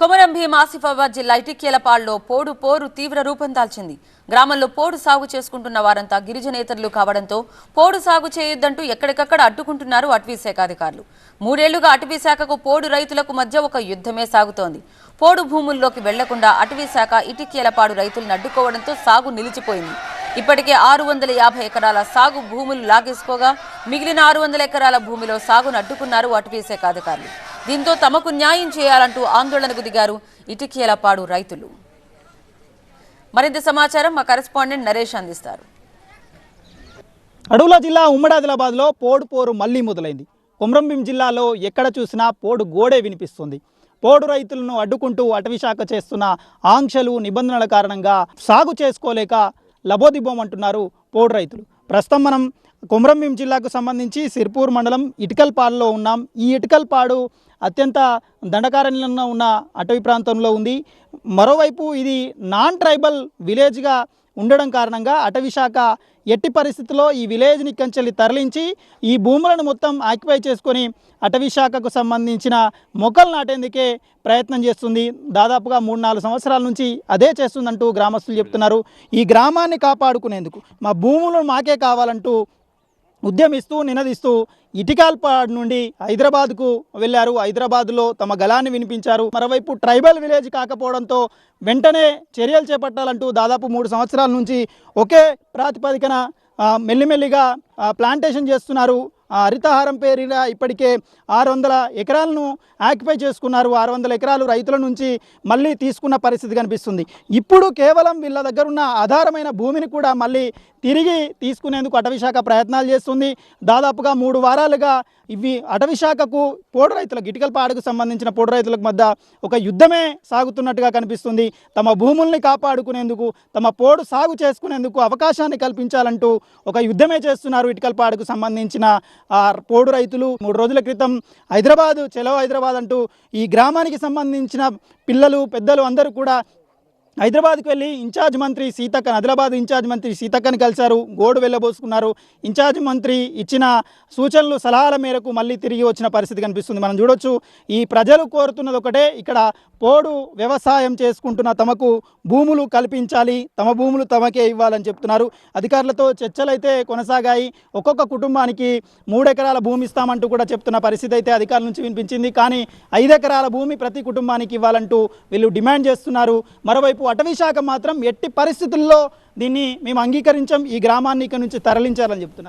కొమరం భీం ఆసిఫాబాద్ జిల్లా ఇటిక్యలపాడులో పోడు పోరు తీవ్ర రూపం దాల్చింది. గ్రామంలో పోడు సాగు చేసుకుంటున్న వారంతా గిరిజనేతరులు కావడంతో పోడు సాగు చేయొద్దంటూ ఎక్కడికక్కడ అడ్డుకుంటున్నారు అటవీ శాఖ అధికారులు. మూడేళ్ళుగా అటవీ శాఖకు పోడు రైతులకు మధ్య ఒక యుద్ధమే సాగుతోంది. పోడు భూముల్లోకి వెళ్ళకుండా అటవీ శాఖ ఇటిక్యలపాడు రైతులను అడ్డుకోవడంతో సాగు నిలిచిపోయింది. ఇప్పటికే ఆరు వందల యాభై ఎకరాల సాగు భూములు లాగేసుకోగా మిగిలిన ఆరు వందల ఎకరాల భూమిలో సాగును అడ్డుకున్నారు అటవీ శాఖ అధికారులు. దీంతో తమకు న్యాయం చేయాలంటూ ఆందోళనకు దిగారు ఇటికేలపాడు రైతులు. మరింత సమాచారం మా కరెస్పాండెంట్ నరేష్ అందిస్తారు. అడవుల జిల్లా ఉమ్మడి ఆదిలాబాద్లో పోడు పోరు మళ్ళీ మొదలైంది. కొమరంభీం జిల్లాలో ఎక్కడ చూసినా పోడు గోడే వినిపిస్తుంది. పోడు రైతులను అడ్డుకుంటూ అటవీ శాఖ చేస్తున్న ఆంక్షలు నిబంధనల కారణంగా సాగు చేసుకోలేక లబోదిబోమంటున్నారు పోడు రైతులు. ప్రస్తుతం మనం కొమరంభీం జిల్లాకు సంబంధించి సిర్పూర్ మండలం ఇటుకల్పాడులో ఉన్నాం. ఈ ఇటుకల్పాడు అత్యంత దండకారణ్యంలో ఉన్న అటవీ ప్రాంతంలో ఉంది. మరోవైపు ఇది నాన్ ట్రైబల్ విలేజ్గా ఉండడం కారణంగా అటవీ శాఖ ఎట్టి పరిస్థితుల్లో ఈ విలేజ్ని కంచెల్లి తరలించి ఈ భూములను మొత్తం ఆక్యుపై చేసుకొని అటవీ శాఖకు సంబంధించిన మొక్కలు నాటేందుకే ప్రయత్నం చేస్తుంది. దాదాపుగా మూడు నాలుగు సంవత్సరాల నుంచి అదే చేస్తుందంటూ గ్రామస్తులు చెప్తున్నారు. ఈ గ్రామాన్ని కాపాడుకునేందుకు మా భూములు మాకే కావాలంటూ ఉద్యమిస్తూ నినదిస్తూ ఇటికాల్పాడ్ నుండి హైదరాబాద్కు వెళ్ళారు. హైదరాబాద్లో తమ గలాన్ని వినిపించారు. మరోవైపు ట్రైబల్ విలేజ్ కాకపోవడంతో వెంటనే చర్యలు చేపట్టాలంటూ దాదాపు మూడు సంవత్సరాల నుంచి ఒకే ప్రాతిపదికన మెల్లిమెల్లిగా ప్లాంటేషన్ చేస్తున్నారు. హరితహారం పేరిన ఇప్పటికే ఆరు వందల ఎకరాలను ఆక్యుపై చేసుకున్నారు. ఆరు వందల ఎకరాలు రైతుల నుంచి మళ్ళీ తీసుకున్న పరిస్థితి కనిపిస్తుంది. ఇప్పుడు కేవలం వీళ్ళ దగ్గర ఉన్న ఆధారమైన భూమిని కూడా మళ్ళీ తిరిగి తీసుకునేందుకు అటవీశాఖ ప్రయత్నాలు చేస్తుంది. దాదాపుగా మూడు వారాలుగా ఇవి అటవీశాఖకు పోడు రైతులకు ఇటుకలపాడుకు సంబంధించిన పోడు రైతులకు మధ్య ఒక యుద్ధమే సాగుతున్నట్టుగా కనిపిస్తుంది. తమ భూముల్ని కాపాడుకునేందుకు తమ పోడు సాగు చేసుకునేందుకు అవకాశాన్ని కల్పించాలంటూ ఒక యుద్ధమే చేస్తున్నారు ఇటుకలపాడుకు సంబంధించిన ఆ పోడు రైతులు మూడు రోజుల క్రితం హైదరాబాదు చెలో హైదరాబాద్ అంటూ ఈ గ్రామానికి సంబంధించిన పిల్లలు పెద్దలు అందరూ కూడా హైదరాబాద్కి వెళ్ళి ఇన్ఛార్జ్ మంత్రి సీతక్కన్ ఆదిలాబాద్ ఇన్ఛార్జ్ మంత్రి సీతక్కని కలిశారు గోడు వెళ్ళబోసుకున్నారు. ఇన్ఛార్జ్ మంత్రి ఇచ్చిన సూచనలు సలహాల మేరకు మళ్ళీ తిరిగి వచ్చిన పరిస్థితి కనిపిస్తుంది. మనం చూడొచ్చు ఈ ప్రజలు కోరుతున్నది ఒకటే ఇక్కడ పోడు వ్యవసాయం చేసుకుంటున్న తమకు భూములు కల్పించాలి తమ భూములు తమకే ఇవ్వాలని చెప్తున్నారు. అధికారులతో చర్చలు అయితే కొనసాగాయి. ఒక్కొక్క కుటుంబానికి మూడు ఎకరాల భూమి ఇస్తామంటూ కూడా చెప్తున్న పరిస్థితి అయితే అధికారుల నుంచి వినిపించింది. కానీ ఐదు ఎకరాల భూమి ప్రతి కుటుంబానికి ఇవ్వాలంటూ వీళ్ళు డిమాండ్ చేస్తున్నారు. మరోవైపు అటవీ శాఖ మాత్రం ఎట్టి పరిస్థితుల్లో దీన్ని మేము అంగీకరించాం ఈ గ్రామాన్ని ఇక్కడ నుంచి తరలించాలని చెప్తున్నారు.